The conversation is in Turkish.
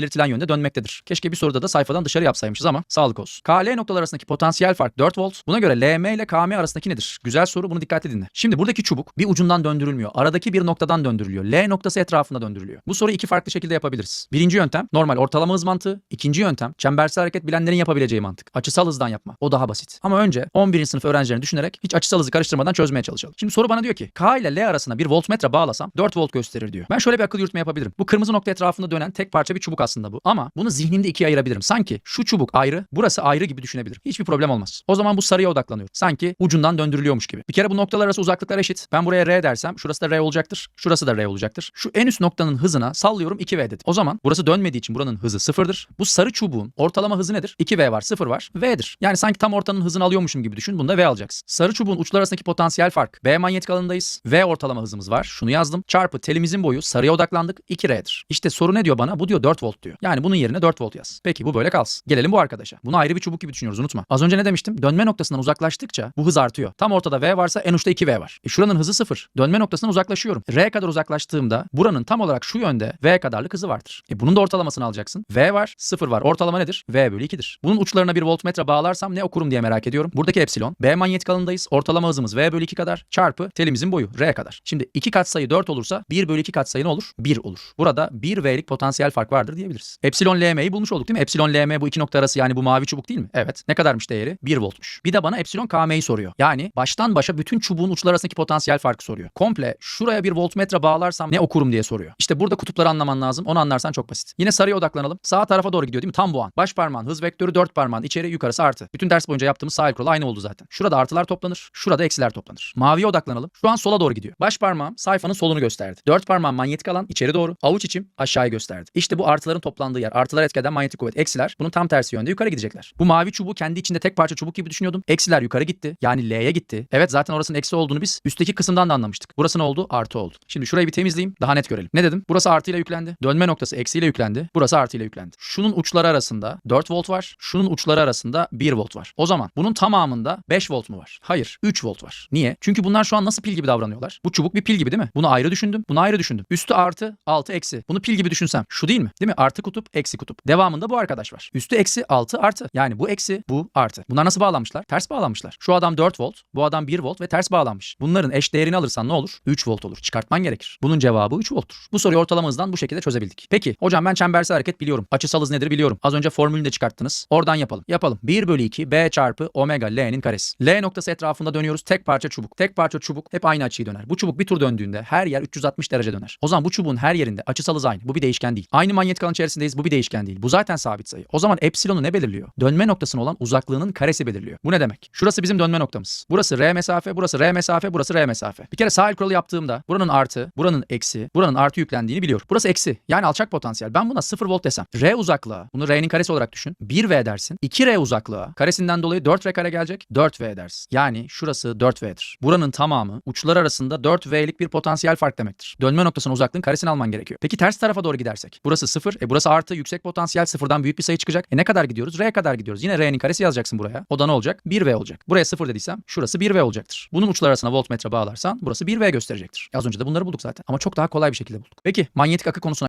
belirtilen yönde dönmektedir. Keşke bir soruda da sayfadan dışarı yapsaymışız ama sağlık olsun. KL noktalar arasındaki potansiyel fark 4 volt. Buna göre LM ile KM arasındaki nedir? Güzel soru bunu dikkatli dinle. Şimdi buradaki çubuk bir ucundan döndürülmüyor. Aradaki bir noktadan döndürülüyor. L noktası etrafında döndürülüyor. Bu soruyu iki farklı şekilde yapabiliriz. Birinci yöntem normal ortalama hız mantığı. İkinci yöntem çembersel hareket bilenlerin yapabileceği mantık. Açısal hızdan yapma. O daha basit. Ama önce 11. sınıf öğrencilerini düşünerek hiç açısal hızı karıştırmadan çözmeye çalışalım. Şimdi soru bana diyor ki K ile L arasına bir voltmetre bağlasam 4 volt gösterir diyor. Ben şöyle bir akıl yürütme yapabilirim. Bu kırmızı nokta etrafında dönen tek parça bir çubuk aslında bu. Ama bunu zihnimde ikiye ayırabilirim. Sanki şu çubuk ayrı, burası ayrı gibi düşünebilirim. Hiçbir problem olmaz. O zaman bu sarıya odaklanıyorum. Sanki ucundan döndürülüyormuş gibi. Bir kere bu noktalar arası uzaklıklar eşit. Ben buraya R dersem şurası da R olacaktır. Şurası da R olacaktır. Şu en üst noktanın hızına sallıyorum 2V dedim. O zaman burası dönmediği için buranın hızı sıfırdır. Bu sarı çubuğun ortalama hızı nedir? 2V var, 0 var. V'dir. Yani sanki tam ortanın hızını alıyormuşum gibi düşün. Bunda V alacaksın. Sarı çubuğun uçlar arasındaki potansiyel fark. B manyetik alanındayız. V ortalama hızımız var. Şunu yazdım. Çarpı telimizin boyu sarıya odaklandık. 2R'dir. İşte soru ne diyor bana? Bu diyor 4 volt diyor. Yani bunun yerine 4 volt yaz. Peki bu böyle kalsın. Gelelim bu arkadaşa. Bunu ayrı bir çubuk gibi düşünüyoruz unutma. Az önce ne demiştim? Dönme noktasından uzaklaştıkça bu hız artıyor. Tam ortada V varsa en uçta 2V var. E şuranın hızı 0. Dönme noktasından uzaklaşıyorum. R kadar uzaklaştığımda buranın tam olarak şu yönde V kadarlık hızı vardır. E bunun da ortalamasını alacaksın. V var, 0 var. Ortalama nedir? V bölü 2'dir. Bunun uçlarına bir voltmetre bağlarsam ne okurum diye merak ediyorum. Buradaki epsilon. B manyetik alanındayız. Ortalama hızımız V bölü 2 kadar. Çarpı telimizin boyu R kadar. Şimdi 2 katsayı 4 olursa 1 bölü 2 katsayı ne olur? 1 olur. Burada 1 V'lik potansiyel fark vardır diyebiliriz. Epsilon LM'yi bulmuş olduk değil mi? Epsilon LM bu iki nokta arası yani bu mavi çubuk değil mi? Evet. Ne kadarmış değeri? 1 voltmuş. Bir de bana epsilon KM'yi soruyor. Yani baştan başa bütün çubuğun uçları arasındaki potansiyel farkı soruyor. Komple şuraya bir voltmetre bağlarsam ne okurum diye soruyor. İşte burada kutupları anlaman lazım. Onu anlarsan çok basit. Yine sarıya odaklanalım. Sağ tarafa doğru gidiyor değil mi? Tam bu an. Baş parmağın hız vektörü 4 parmağın içeri yukarısı artı. Bütün ders boyunca yaptığımız sahil kuralı aynı oldu zaten. Şurada artılar toplanır. Şurada eksiler toplanır. Maviye odaklanalım. Şu an sola doğru gidiyor. Baş parmağım sayfanın solunu gösterdi. 4 parmağım manyetik alan içeri doğru. Avuç içim aşağıya gösterdi. İşte bu artıların toplandığı yer. Artılar etkeden manyetik kuvvet. Eksiler bunun tam tersi yönde yukarı gidecekler. Bu mavi çubuğu kendi içinde tek parça çubuk gibi düşünüyordum. Eksiler yukarı gitti. Yani L'ye gitti. Evet zaten orasının eksi olduğunu biz üstteki kısımdan da anlamıştık. Burası ne oldu? Artı oldu. Şimdi şurayı bir temizleyeyim. Daha net görelim. Ne dedim? Burası artıyla yüklendi. Dönme noktası eksiyle yüklendi. Burası artıyla yüklendi. Şunun uçları arasında 4 volt var. Şunun uçları arasında 1 volt var. O zaman bunun tamamında 5 volt mu var? Hayır. 3 volt var. Niye? Çünkü bunlar şu an nasıl pil gibi davranıyorlar? Bu çubuk bir pil gibi değil mi? Bunu ayrı düşündüm. Bunu ayrı düşündüm. Üstü artı, altı eksi. Bunu pil gibi düşünsem şu değil mi? Değil mi? Artı kutup, eksi kutup. Devamında bu arkadaş var. Üstü eksi, altı artı. Yani bu eksi, bu artı. Bunlar nasıl bağlanmışlar? Ters bağlanmışlar. Şu adam 4 volt, bu adam 1 volt ve ters bağlanmış. Bunların eş değerini alırsan ne olur? 3 volt olur. Çıkartman gerekir. Bunun cevabı 3 volttur. Bu soruyu ortalama hızdan bu şekilde çözebildik. Peki hocam ben çembersel hareket biliyorum. Açısal hız nedir biliyorum. Az önce formülünü de çıkarttınız. Oradan yapalım. Yapalım. 1 bölü 2 B çarpı omega L'nin karesi. L noktası etrafında dönüyoruz. Tek parça çubuk. Tek parça çubuk hep aynı açıyı döner. Bu çubuk bir tur döndüğünde her yer 360 derece döner. O zaman bu çubuğun her yerinde açısal hız aynı. Bu bir değişken değil. Aynı manyetik içerisindeyiz. Bu bir değişken değil. Bu zaten sabit sayı. O zaman epsilonu ne belirliyor? Dönme noktasına olan uzaklığının karesi belirliyor. Bu ne demek? Şurası bizim dönme noktamız. Burası R mesafe, burası R mesafe, burası R mesafe. Bir kere sahil kuralı yaptığımda buranın artı, buranın eksi, buranın artı yüklendiğini biliyorum. Burası eksi. Yani alçak potansiyel. Ben buna 0 volt desem. R uzaklığa, bunu R'nin karesi olarak düşün. 1V dersin. 2R uzaklığa, karesinden dolayı 4R kare gelecek. 4V dersin. Yani şurası 4V'dir. Buranın tamamı uçlar arasında 4V'lik bir potansiyel fark demektir. Dönme noktasının uzaklığın karesini alman gerekiyor. Peki ters tarafa doğru gidersek. Burası 0. E burası artı yüksek potansiyel sıfırdan büyük bir sayı çıkacak. E ne kadar gidiyoruz? R'ye kadar gidiyoruz. Yine R'nin karesi yazacaksın buraya. O da ne olacak? 1V olacak. Buraya 0 dediysem şurası 1V olacaktır. Bunun uçlar arasına voltmetre bağlarsan burası 1V gösterecektir. Az önce de bunları bulduk zaten. Ama çok daha kolay bir şekilde bulduk. Peki manyetik akı konusuna